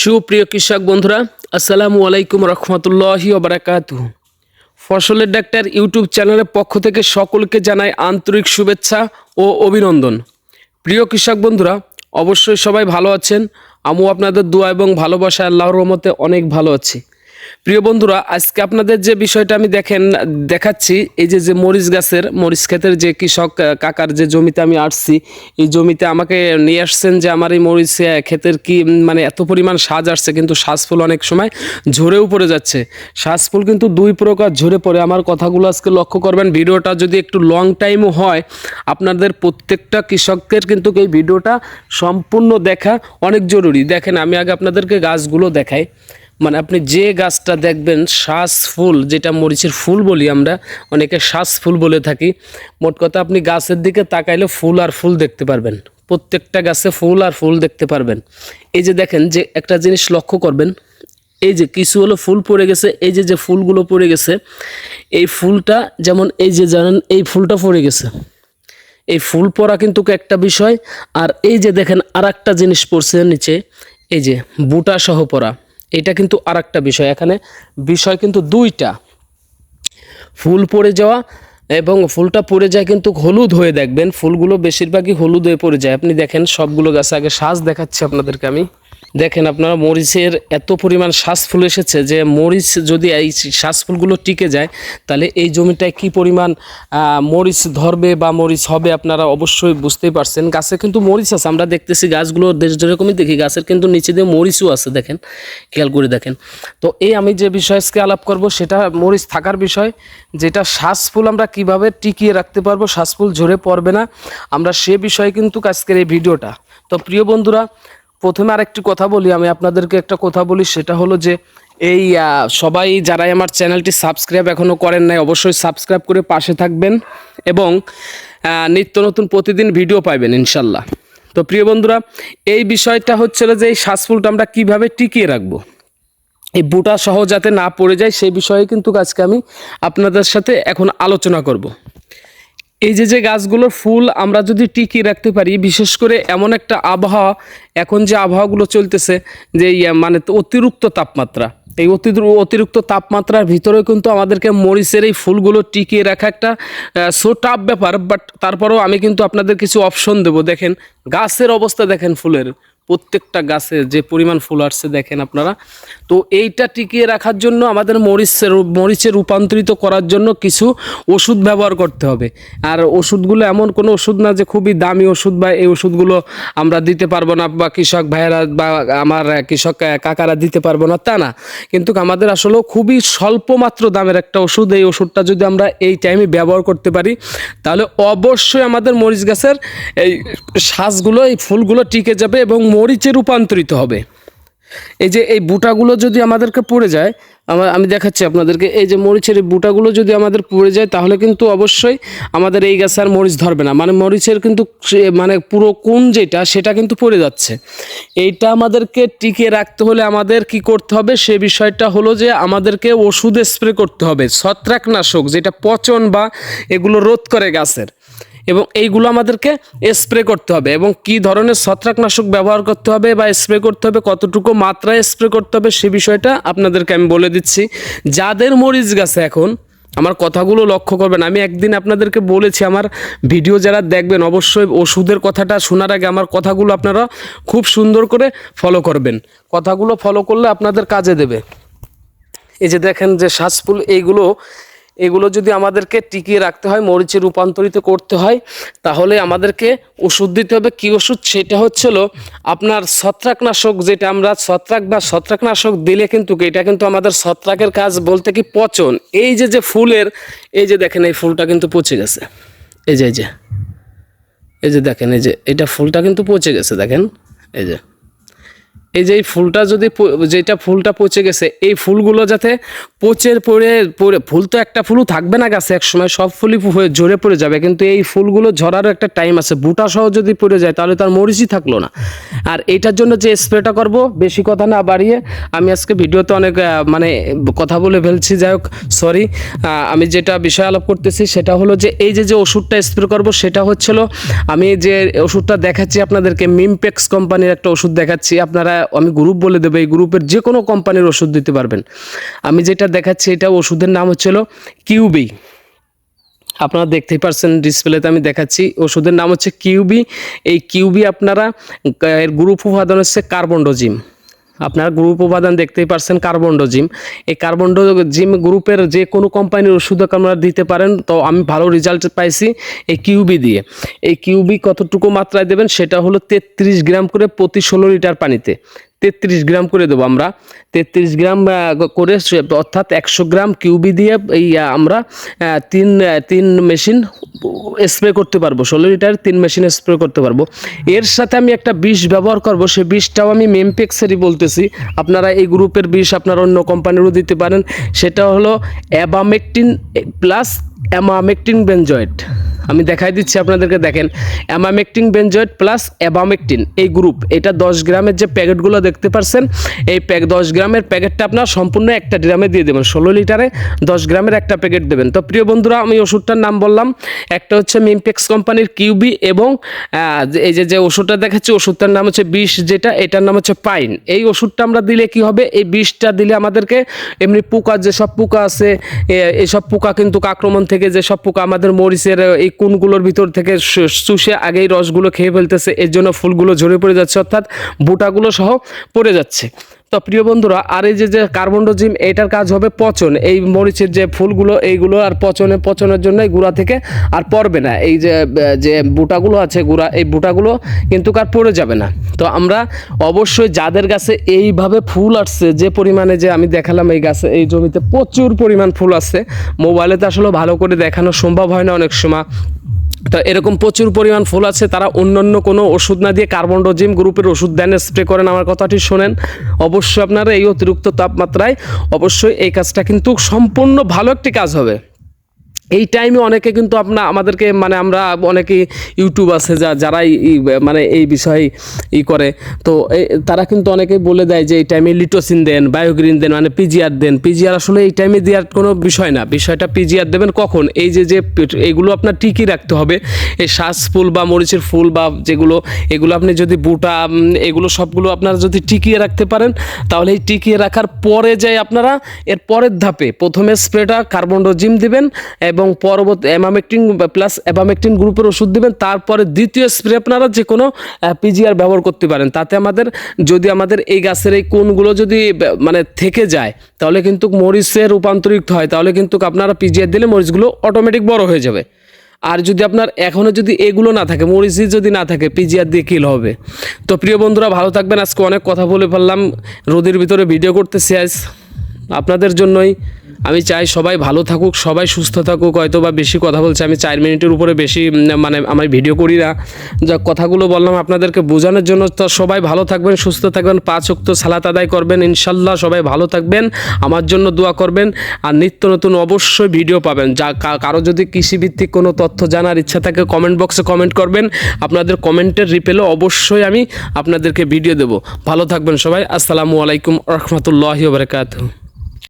সুপ্রিয় কৃষক বন্ধুরা, আসসালামু আলাইকুম রহমতুল্লাহি ওবরাকাতু ফসলের ডাক্তার ইউটিউব চ্যানেলের পক্ষ থেকে সকলকে জানাই আন্তরিক শুভেচ্ছা ও অভিনন্দন। প্রিয় কৃষক বন্ধুরা, অবশ্যই সবাই ভালো আছেন। আমিও আপনাদের দোয়া এবং ভালোবাসা আল্লাহর রহমতে অনেক ভালো আছি। প্রিয় বন্ধুরা, আজকে আপনাদের যে বিষয়টা আমি দেখেন, দেখাচ্ছি, এই যে যে মরিচ গাছের, মরিচ ক্ষেতের যে কৃষক কাকার যে জমিতে আমি আসছি, এই জমিতে আমাকে নিয়ে আসছেন যে আমার এই মরিচ ক্ষেতের কি মানে এত পরিমাণ সাজ আসছে, কিন্তু শ্বাস ফুল অনেক সময় ঝরেও পড়ে যাচ্ছে। শ্বাস ফুল কিন্তু দুই প্রকার ঝরে পড়ে। আমার কথাগুলো আজকে লক্ষ্য করবেন, ভিডিওটা যদি একটু লং টাইমও হয়, আপনাদের প্রত্যেকটা কৃষকদের কিন্তু এই ভিডিওটা সম্পূর্ণ দেখা অনেক জরুরি। দেখেন, আমি আগে আপনাদেরকে গাছগুলো দেখাই। মানে আপনি যে গাছটা দেখবেন, শ্বাস ফুল, যেটা মরিচের ফুল বলি আমরা, অনেকে শ্বাস ফুল বলে থাকি, মোট কথা আপনি গাছের দিকে তাকাইলে ফুল আর ফুল দেখতে পারবেন। প্রত্যেকটা গাছে ফুল আর ফুল দেখতে পারবেন। এই যে দেখেন যে একটা জিনিস লক্ষ্য করবেন, এই যে কিছু হলো ফুল পড়ে গেছে, এই যে যে ফুলগুলো পড়ে গেছে, এই ফুলটা যেমন এই যে জানেন, এই ফুলটা পড়ে গেছে। এই ফুল পরা কিন্তু একটা বিষয়, আর এই যে দেখেন আর একটা জিনিস পড়ছে নিচে, এই যে বুটা সহ পড়া। এটা কিন্তু আর একটা বিষয়। এখানে বিষয় কিন্তু দুইটা। ফুল পড়ে যাওয়া এবং ফুলটা পড়ে যায় কিন্তু হলুদ হয়ে দেখবেন। ফুলগুলো বেশিরভাগই হলুদ হয়ে পড়ে যায়। আপনি দেখেন সবগুলো গাছে আগে সাজ দেখাচ্ছি আপনাদেরকে আমি। দেখেন আপনারা মরিচের এত পরিমাণ শ্বাস ফুল এসেছে যে মরিচ যদি এই শ্বাস ফুলগুলো টিকে যায়, তাহলে এই জমিটায় কি পরিমাণ মরিচ ধরবে বা মরিচ হবে আপনারা অবশ্যই বুঝতেই পারছেন। গাছে কিন্তু মরিচ আছে, আমরা দেখতেছি গাছগুলো দেশ যেরকমই দেখি, গাছের কিন্তু নিচে দিয়ে মরিচও আছে দেখেন, খেয়াল করে দেখেন। তো এই আমি যে বিষয় আজকে আলাপ করব, সেটা মরিচ থাকার বিষয়, যেটা শ্বাস ফুল আমরা কীভাবে টিকিয়ে রাখতে পারব, শ্বাস ফুল ঝরে পড়বে না, আমরা সে বিষয়ে কিন্তু আজকের এই ভিডিওটা। তো প্রিয় বন্ধুরা প্রথমে আরেকটি কথা বলি, আমি আপনাদেরকে একটা কথা বলি, সেটা হলো যে এই সবাই যারাই আমার চ্যানেলটি সাবস্ক্রাইব এখনও করেন নাই, অবশ্যই সাবস্ক্রাইব করে পাশে থাকবেন এবং নিত্য নতুন প্রতিদিন ভিডিও পাইবেন ইনশাল্লাহ। তো প্রিয় বন্ধুরা, এই বিষয়টা হচ্ছিল যে এই শ্বাসফুলটা আমরা কীভাবে টিকিয়ে রাখব? এই বুটা সহ যাতে না পড়ে যায়, সেই বিষয়ে কিন্তু আজকে আমি আপনাদের সাথে এখন আলোচনা করব। এই যে যে গাছগুলোর ফুল আমরা যদি টিকিয়ে রাখতে পারি, বিশেষ করে এমন একটা আবহাওয়া, এখন যে আবহাওয়াগুলো চলতেছে, যে মানে অতিরিক্ত তাপমাত্রা, এই অতি- অতিরিক্ত তাপমাত্রার ভিতরেও কিন্তু আমাদেরকে মরিচের এই ফুলগুলো টিকিয়ে রাখা একটা সো টাফ ব্যাপার বাট তারপরেও আমি কিন্তু আপনাদের কিছু অপশন দেবো। দেখেন, গাছের অবস্থা দেখেন ফুলের। প্রত্যেকটা গাছে যে পরিমাণ ফুল আসছে দেখেন আপনারা। তো এইটা টিকিয়ে রাখার জন্য আমাদের মরিচের মরিচে রূপান্তরিত করার জন্য কিছু ওষুধ ব্যবহার করতে হবে। আর ওষুধগুলো এমন কোনো ওষুধ না যে খুবই দামি ওষুধ বা এই ওষুধগুলো আমরা দিতে পারব না বা কৃষক ভাইয়েরা বা আমার কৃষক কাকারা দিতে পারব না, তা না। কিন্তু আমাদের আসলে খুবই স্বল্প মাত্র দামের একটা ওষুধ, এই ওষুধটা যদি আমরা এই টাইমে ব্যবহার করতে পারি, তাহলে অবশ্যই আমাদের মরিচ গাছের এই শ্বাসগুলো এই ফুলগুলো টিকে যাবে এবং মরিচে রূপান্তরিত হবে। এই যে এই বুটাগুলো যদি আমাদেরকে পড়ে যায় আমার আমি দেখাচ্ছি আপনাদেরকে, এই যে মরিচের এই বুটাগুলো যদি আমাদের পড়ে যায়, তাহলে কিন্তু অবশ্যই আমাদের এই গাছে আর মরিচ ধরবে না। মানে মরিচের কিন্তু মানে পুরো কোন যেটা, সেটা কিন্তু পড়ে যাচ্ছে। এইটা আমাদেরকে টিকিয়ে রাখতে হলে আমাদের কি করতে হবে? সে বিষয়টা হলো যে আমাদেরকে ওষুধ স্প্রে করতে হবে। ছত্রাকনাশক, যেটা পচন বা এগুলো রোধ করে গাছের। এবং এইগুলো আমাদেরকে স্প্রে করতে হবে এবং কি ধরনের ছত্রাকনাশক ব্যবহার করতে হবে বা স্প্রে করতে হবে, কতটুকু মাত্রায় স্প্রে করতে হবে সে বিষয়টা আপনাদেরকে আমি বলে দিচ্ছি। যাদের মরিচ গাছে এখন, আমার কথাগুলো লক্ষ্য করবেন, আমি একদিন আপনাদেরকে বলেছি আমার ভিডিও যারা দেখবেন অবশ্যই ওষুধের কথাটা শোনার আগে আমার কথাগুলো আপনারা খুব সুন্দর করে ফলো করবেন। কথাগুলো ফলো করলে আপনাদের কাজে দেবে। এই যে দেখেন যে শ্বাসফুল এইগুলো এগুলো যদি আমাদেরকে টিকিয়ে রাখতে হয়, মরিচে রূপান্তরিত করতে হয়, তাহলে আমাদেরকে ওষুধ দিতে হবে। কী ওষুধ? সেটা হচ্ছিল আপনার ছত্রাকনাশক, যেটা আমরা ছত্রাক বা ছত্রাকনাশক দিলে কিন্তু, এটা কিন্তু আমাদের ছত্রাকের কাজ বলতে কি পচন। এই যে যে ফুলের, এই যে দেখেন, এই ফুলটা কিন্তু পচে গেছে। এই যে এই যে এই যে দেখেন, এই যে, এটা ফুলটা কিন্তু পচে গেছে, দেখেন। এই যে এই যে ফুলটা যদি যেটা ফুলটা পচে গেছে, এই ফুলগুলো যাতে পচে পড়ে পড়ে, ফুল তো একটা ফুলও থাকবে না গাছে, এক সময় সব ফুলই ঝরে পড়ে যাবে, কিন্তু এই ফুলগুলো ঝরারও একটা টাইম আছে, বুটা সহ যদি পড়ে যায়, তাহলে তার মরিচই থাকল না। আর এইটার জন্য যে স্প্রেটা করব, বেশি কথা না বাড়িয়ে, আমি আজকে ভিডিওতে অনেক মানে কথা বলে ফেলছি, যাই হোক সরি আমি যেটা বিষয় আলাপ করতেছি, সেটা হলো যে এই যে যে ওষুধটা স্প্রে করব, সেটা হচ্ছিল, আমি যে ওষুধটা দেখাচ্ছি আপনাদেরকে মিমপেক্স কোম্পানির একটা ওষুধ দেখাচ্ছি, আপনারা আমি গ্রুপ বলে দেবো, এই গ্রুপের যে কোনো কোম্পানির ওষুধ দিতে পারবেন। আমি যেটা দেখাচ্ছি, এটা ওষুধের নাম হচ্ছিল কিউবি আপনারা দেখতেই পারছেন ডিসপ্লেতে আমি দেখাচ্ছি, ওষুধের নাম হচ্ছে কিউবি এই কিউবি আপনারা, এর গ্রুপ উপাদান হচ্ছে কার্বনডোজিম আপনারা গ্রুপ উপাদান দেখতেই পারছেন কার্বনডোজিম এই কার্বনডোজিম গ্রুপের যে কোনো কোম্পানির ওষুধ আপনারা দিতে পারেন। তো আমি ভালো রেজাল্ট পাইছি এই কিউবি দিয়ে। এই কিউবি কতটুকু মাত্রায় দেবেন? সেটা হলো তেত্রিশ গ্রাম করে প্রতি ষোলো লিটার পানিতে। তেত্রিশ গ্রাম করে দেবো আমরা। তেত্রিশ গ্রাম করে সে- অর্থাৎ একশো গ্রাম কিউবি দিয়ে এই আমরা তিন তিন মেশিন স্প্রে করতে পারব। ষোলো লিটার তিন মেশিন স্প্রে করতে পারব। এর সাথে আমি একটা বিষ ব্যবহার করব। সেই বিষটাও আমি মেমপেক্সেরই বলতেছি। আপনারা এই গ্রুপের বিষ আপনারা অন্য কোম্পানিরও দিতে পারেন। সেটা হলো অ্যাবামেকটিন প্লাস অ্যামামেকটিন বেনজয়েড। আমি দেখাই দিচ্ছি আপনাদেরকে, দেখেন অ্যামামেকটিন বেনজয়েড প্লাস অ্যাবামেকটিন এই গ্রুপ এটা দশ গ্রামের যে প্যাকেটগুলো দেখতে পারছেন, এই প্যাক, দশ গ্রামের প্যাকেটটা আপনার সম্পূর্ণ একটা ড্রামে দিয়ে দেবেন, ষোলো লিটারে দশ গ্রামের একটা প্যাকেট দেবেন। তো প্রিয় বন্ধুরা, আমি ওষুধটার নাম বললাম, একটা হচ্ছে মিমপেক্স কোম্পানির কিউবি এবং এই যে যে ওষুধটা দেখাচ্ছি, ওষুধটার নাম হচ্ছে বিষ যেটা, এটার নাম হচ্ছে পাইন। এই ওষুধটা আমরা দিলে কি হবে? এই বিষটা দিলে আমাদেরকে এমনি পোকা, যেসব পোকা আছে, এ- এইসব পোকা কিন্তু আক্রমণ থেকে, যেসব পোকা আমাদের মরিচের, এই কোনগুলোর ভিতর থেকে চুষে আগেই রসগুলো খেয়ে ফেলতেছে, এর জন্য ফুলগুলো ঝরে পড়ে যাচ্ছে, অর্থাৎ বুটাগুলো সহ পড়ে যাচ্ছে। তো প্রিয় বন্ধুরা, আর এই যে যে কার্বনডোজিম এটার কাজ হবে পচন। এই মরিচের যে ফুলগুলো, এইগুলো আর পচনে, পচনের জন্য গুঁড়া থেকে আর পড়বে না। এই যে যে বুটাগুলো আছে গুঁড়া, এই বুটাগুলো কিন্তু আর পড়ে যাবে না। তো আমরা অবশ্যই যাদের গাছে এইভাবে ফুল আসছে, যে পরিমাণে যে আমি দেখালাম এই গাছে, এই জমিতে প্রচুর পরিমাণ ফুল আসছে, মোবাইলে তো আসলে ভালো করে দেখানো সম্ভব হয় না অনেক সময়। তো এরকম প্রচুর পরিমাণ ফুল আছে, তারা অন্য অন্য কোনো ওষুধ না দিয়ে কার্বনডোজিম গ্রুপের ওষুধ দেন স্প্রে করেন। আমার কথাটি শোনেন। অবশ্যই আপনারা এই অতিরিক্ত তাপমাত্রায় অবশ্যই এই কাজটা কিন্তু সম্পূর্ণ ভালো একটি কাজ হবে। এই টাইমে অনেকে কিন্তু আপনার আমাদেরকে মানে আমরা অনেকে ইউটিউব আছে যা যারা এই- এই মানে এই বিষয়ে ই করে। তো তারা কিন্তু অনেকে বলে দেয় যে এই টাইমে লিটোসিন দেন বায়োগ্রিন দেন মানে পিজিআর দেন। পিজিআর আসলে এই টাইমে দেওয়ার কোনো বিষয় না। বিষয়টা পিজিআর দেবেন কখন? এই যে যে এইগুলো আপনার টিকি রাখতে হবে। এই শ্বাস ফুল বা মরিচের ফুল বা যেগুলো, এগুলো আপনি যদি বুটা এগুলো সবগুলো আপনারা যদি টিকিয়ে রাখতে পারেন, তাহলে এই টিকিয়ে রাখার পরে যাই আপনারা, এর পরের ধাপে প্রথমে স্প্রেটা কার্বন কার্বনডোজিম দিবেন এবং পরবর্তী অ্যামামেকটিন প্লাস অ্যাবামেকটিন গ্রুপের ওষুধ দেবেন। তারপরে দ্বিতীয় স্প্রে আপনারা যে কোনো পিজিআর ব্যবহার করতে পারেন। তাতে আমাদের, যদি আমাদের এই গাছের এই কোনগুলো যদি মানে থেকে যায়, তাহলে কিন্তু মরিচে রূপান্তরিত হয়। তাহলে কিন্তু আপনারা পিজিআর দিলে মরিচগুলো অটোমেটিক বড় হয়ে যাবে। আর যদি আপনার এখনও যদি এগুলো না থাকে মরিচি যদি না থাকে পিজিআর দিয়ে কিল হবে। তো প্রিয় বন্ধুরা, ভালো থাকবেন। আজকে অনেক কথা বলে ফেললাম। রোদের ভিতরে ভিডিও করতেছি আজ। আপনাদের জন্যই আমি চাই সবাই ভালো থাকুক, সবাই সুস্থ থাকুক হয়তো বা বেশি কথা বলছে, আমি চার মিনিটের উপরে বেশি মানে আমি ভিডিও করি না। যা কথাগুলো বললাম আপনাদেরকে বোঝানোর জন্য, তো সবাই ভালো থাকবেন, সুস্থ থাকবেন, পাঁচ অক্ত সালাত আদায় করবেন, ইনশাল্লাহ সবাই ভালো থাকবেন, আমার জন্য দোয়া করবেন, আর নিত্য নতুন অবশ্যই ভিডিও পাবেন। যা কারও যদি কৃষিভিত্তিক কোনো তথ্য জানার ইচ্ছা থাকে কমেন্ট বক্সে কমেন্ট করবেন, আপনাদের কমেন্টের রিপেলও অবশ্যই আমি আপনাদেরকে ভিডিও দেবো। ভালো থাকবেন সবাই, আসসালামু আলাইকুম রহমতুল্লাহি বারকাতুহ।